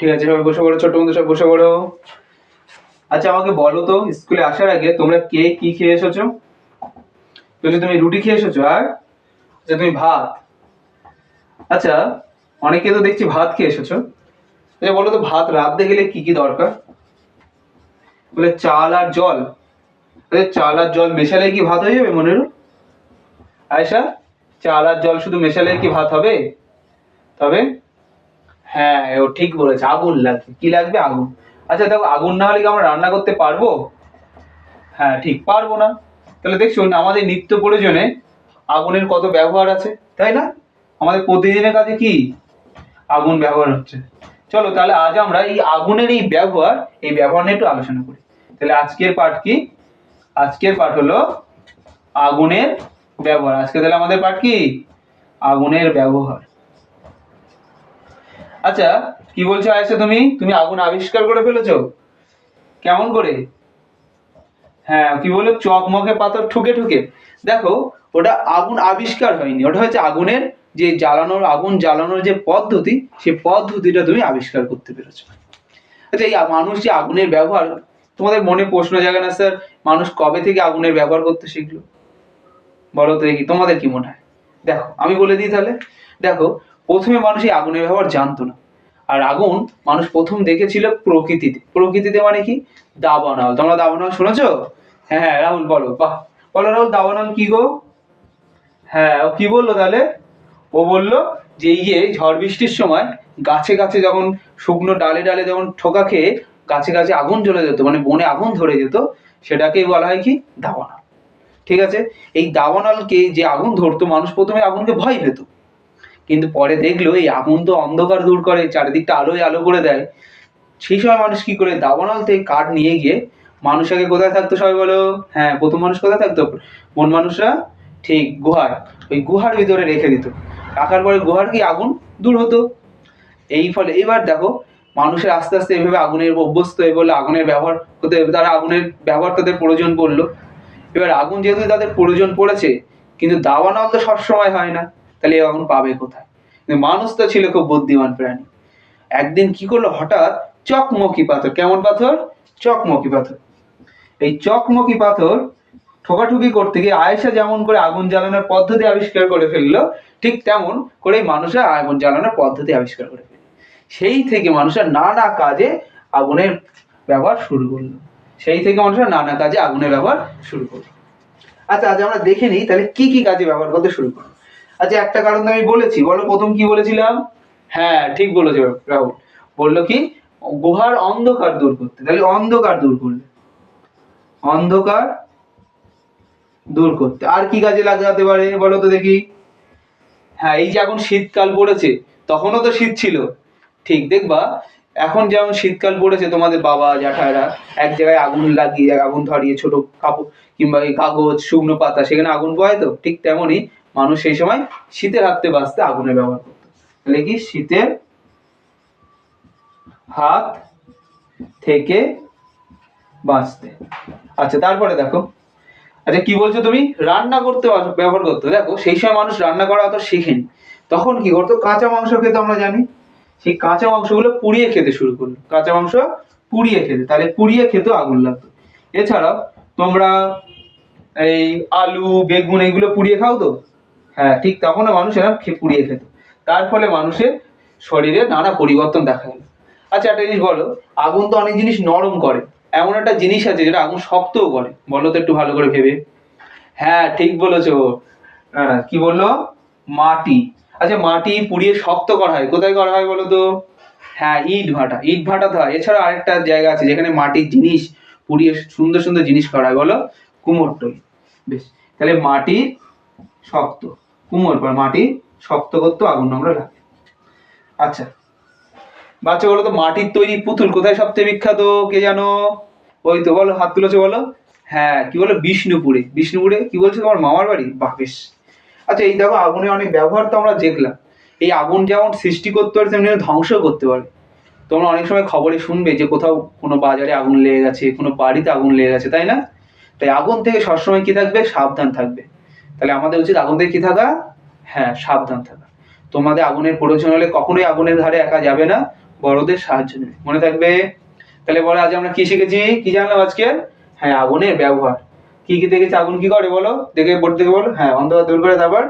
ঠিক আছে সবাই বসে পড়ো ছোট বন্ধু সব বসে পড়ো। আচ্ছা আমাকে বলো তো, স্কুলে আসার আগে তোমরা কে কি খেয়ে এসেছ? বলছি, তুমি রুটি খেয়ে এসেছ, আর? আচ্ছা তুমি ভাত। আচ্ছা অনেকে তো দেখছি ভাত খেয়ে এসেছ। আচ্ছা বলো তো, ভাত রাঁধতে গেলে কি কি দরকার? বলে, চাল আর জল। আচ্ছা চাল আর জল মেশালে কি ভাত হয়ে যাবে মনের আয়সা চাল আর জল শুধু মেশালে কি ভাত হবে? তবে হ্যাঁ ও ঠিক বলেছে, আগুন লাগবে কি লাগবে? আগুন। আচ্ছা দেখো, আগুন না হলে কি আমরা রান্না করতে পারব? হ্যাঁ ঠিক, পারব না। তাহলে দেখছুন আমাদের নিত্য প্রয়োজনে আগুনের কত ব্যবহার আছে, তাই না? আমাদের প্রতিদিনের কাজে কি? আগুন ব্যবহার হচ্ছে। চলো, তাহলে আজ আমরা এই আগুনের এই ব্যবহার এই ব্যবহার নিয়ে একটু আলোচনা করি। তাহলে আজকের পাঠ কি? আজকের পাঠ হলো আগুনের ব্যবহার। আজকে তাহলে আমাদের পাঠ কি? আগুনের ব্যবহার। আচ্ছা কি বলছো আয়েশা তুমি? তুমি আগুন আবিষ্কার করে ফেলেছো? কেমন করে? হ্যাঁ কি বলে? চকমকে পাথর ঠুকে ঠুকে। দেখো, ওটা আগুন আবিষ্কার হয়নি। ওটা হচ্ছে আগুনের যে জ্বালানোর, আগুন জ্বালানোর যে পদ্ধতি সে পদ্ধতিটা তুমি আবিষ্কার করতে পেরেছ। আচ্ছা এই মানুষ যে আগুনের ব্যবহার, তোমাদের মনে প্রশ্ন জাগে না, স্যার? মানুষ কবে থেকে আগুনের ব্যবহার করতে শিখলো? বলো তো দেখি, তোমাদের কি মনে হয়? দেখো, আমি বলে দিই তাহলে। দেখো প্রথমে মানুষ এই আগুনের ব্যবহার জানতো না। আর আগুন মানুষ প্রথম দেখেছিল প্রকৃতিতে। প্রকৃতিতে মানে কি? দাবানল। তোমরা দাবানল শুনেছো? হ্যাঁ হ্যাঁ রাহুল বলো। বাহ। বলো রাহুল, দাবানল কি গো? হ্যাঁ ও কি বলল তাহলে? ও বলল যে এই যে ঝড় বৃষ্টির সময় গাছে গাছে যখন শুকনো ডালে ডালে যখন ঠোকা খেয়ে গাছে গাছে আগুন জ্বলে যেত মানে বনে আগুন ধরে যেত, সেটাকেই বলা হয় কি? দাবানল। ঠিক আছে? এই দাবানলকে যে আগুন ধরতো, মানুষ প্রথমে আগুনকে ভয় পেত। কিন্তু পরে দেখল এই আগুন তো অন্ধকার দূর করে, চারিদিকটা আলোয় আলো করে দেয়। সেই সময় মানুষ কি করে দাবানল থেকে কাঠ নিয়ে গিয়ে মানুষ আগে কোথায় থাকতো সবাই বলো? হ্যাঁ প্রথম মানুষ কোথায় থাকতো? বন মানুষরা? ঠিক, গুহার। ওই গুহার ভিতরে রেখে দিত। রাখার পরে গুহার কি আগুন? দূর হতো। এই ফলে এবার দেখো, মানুষের আস্তে আস্তে এভাবে আগুনের অভ্যস্ত হয়ে বললে আগুনের ব্যবহার করতে তারা আগুনের ব্যবহার তাদের প্রয়োজন পড়ল। এবার আগুন যেহেতু তাদের প্রয়োজন পড়েছে, কিন্তু দাবানল তো সবসময় হয় না। তাহলে আগুন পাবে কোথায়? মানুষ তো ছিল খুব বুদ্ধিমান প্রাণী। একদিন কি করল? হঠাৎ চকমকি পাথর। কেমন পাথর? চকমকি পাথর। এই চকমকি পাথর ঠোকাঠুকি করতে গিয়ে আয়েশা যেমন করে আগুন জ্বালানোর পদ্ধতি আবিষ্কার করে ফেলল, ঠিক তেমন করে মানুষরা আগুন জ্বালানোর পদ্ধতি আবিষ্কার করে ফেলল। সেই থেকে মানুষরা নানা কাজে আগুনের ব্যবহার শুরু করল। সেই থেকে মানুষরা নানা কাজে আগুনের ব্যবহার শুরু করল। আচ্ছা আজ আমরা দেখে নিই তাহলে কি কি কাজে ব্যবহার করতে শুরু করল। আচ্ছা একটা কারণ আমি বলেছি। বলো, প্রথম কি বলেছিলাম? হ্যাঁ ঠিক বলেছ, রাহুল। বলল কি, গুহার অন্ধকার দূর করতে। তাহলে অন্ধকার দূর করলে। অন্ধকার দূর করতে। আর কি কাজে লাগাতে পারে, বলো তো দেখি। হ্যাঁ এই যে এখন শীতকাল পড়েছে, তখনও তো শীত ছিল। ঠিক, দেখবা, এখন যেমন শীতকাল পড়েছে, তোমাদের বাবা জ্যাঠারা এক জায়গায় আগুন লাগিয়ে, আগুন ধরিয়ে, ছোট কাপড় কিংবা কাগজ, শুকনো পাতা, সেখানে আগুন পোহায় তো? ঠিক তেমনই মানুষ সেই সময় শীতের হাত বাঁচতে আগুনের ব্যবহার করতো। তাহলে কি? শীতের হাত থেকে বাঁচতে। আচ্ছা তারপরে দেখো। আচ্ছা কি বলছো তুমি? রান্না করতে ব্যবহার করতো। দেখো, সেই সময় মানুষ রান্না করা অত শেখেনি। তখন কি করতো? কাঁচা মাংস খেতে আমরা জানি। সেই কাঁচা মাংসগুলো পুড়িয়ে খেতে শুরু করল। কাঁচা মাংস পুড়িয়ে খেতে। তাহলে পুড়িয়ে খেতে আগুন লাগতো। এছাড়াও তোমরা এই আলু, বেগুন এগুলো পুড়িয়ে খাও তো? হ্যাঁ ঠিক তখনও মানুষ এরকম পুড়িয়ে খেত। তার ফলে মানুষের শরীরে নানা পরিবর্তন দেখা গেল। আচ্ছা একটা জিনিস বলো আগুন তো অনেক জিনিস নরম করে। এমন একটা জিনিস আছে যেটা আগুন শক্তও করে। বলো তো একটু ভালো করে ভেবে। হ্যাঁ ঠিক বলেছ। হ্যাঁ, কি বলল? মাটি। আচ্ছা মাটি পুড়িয়ে শক্ত করা হয়। কোথায় করা হয় বলো তো? হ্যাঁ ইট ভাটা। ইট ভাটা তো হয়। এছাড়া আরেকটা জায়গা আছে যেখানে মাটির জিনিস পুড়িয়ে সুন্দর সুন্দর জিনিস করা হয়। বলো কুমোরটই বেশ তাহলে মাটি শক্ত। কুমোর পর মাটি শক্ত করতে আগুন নোংরা লাগে। আচ্ছা বাচ্চা বলো তো, মাটির তৈরি পুতুল কোথায় সবচেয়ে বিখ্যাত, কে জানো? ওই তো বলো, হাত তুলেছো বলো? হ্যাঁ কি বলো? বিষ্ণুপুরে। বিষ্ণুপুরে? কি বলছো তোমার মামার বাড়ি? বাহ, বেশ। আচ্ছা এই দেখো আগুনের অনেক ব্যবহার তো আমরা দেখলাম। এই আগুন যেমন সৃষ্টি করতে পারে, তেমনি ধ্বংস করতে পারে। তোমরা অনেক সময় খবরে শুনবে যে কোথাও কোনো বাজারে আগুন লেগে গেছে, কোনো বাড়িতে আগুন লেগে গেছে, তাই না? তাই আগুন থেকে সবসময় কি থাকবে? সাবধান থাকবে। তাহলে আমাদের উচিত আগুন থেকে কি থাকা? হ্যাঁ সাবধান থাকা। তোমাদের আগুনের প্রয়োজন হলে কখনোই আগুনের ধারে একা যাবে না, বড়দের সাহায্য নেবে। মনে থাকবে? তাহলে বলো, আজ আমরা কি শিখেছি? কি জানলাম আজকে? হ্যাঁ আগুনের ব্যবহার। কি কি দেখেছি? আগুন কি করে বলো? দেখে বোর্ড থেকে বলো। হ্যাঁ অন্ধকার দূর করে তারপর,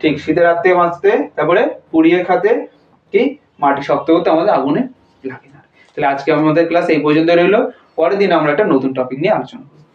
ঠিক শীতের রাত্রে বাঁচতে, তারপরে পুড়িয়ে খাতে, কি? মাটি শক্ত করতে আমাদের আগুনে লাগে না। তাহলে আজকে আমাদের ক্লাস এই পর্যন্ত রইল। পরের দিন আমরা একটা নতুন টপিক নিয়ে আলোচনা করব।